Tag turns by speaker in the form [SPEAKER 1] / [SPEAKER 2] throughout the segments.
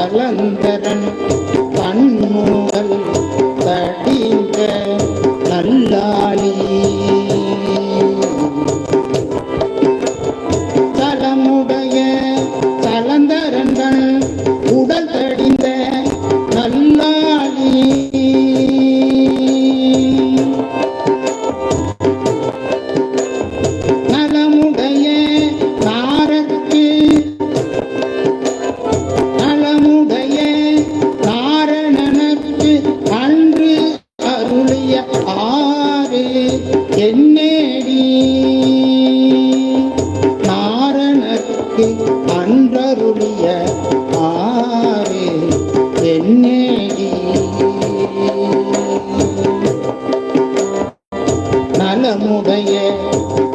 [SPEAKER 1] கலந்தரன் கண்ணுவல் படிந்த நல்லா தென்னேடி நாரணக்கு அன்றருளிய ஆறு தென்னேடி நலமுடைய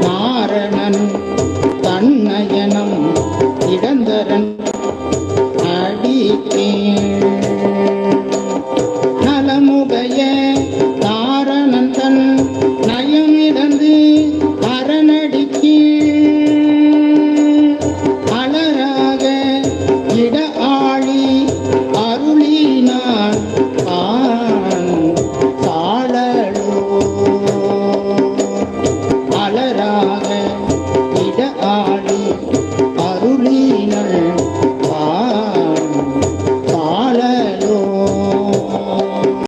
[SPEAKER 1] நாரணன் தன்னயனம் இடந்தரன் அடிக்கே நலமுடைய இட ஆழி அருளினான் சாழலோ அலராக இட ஆழி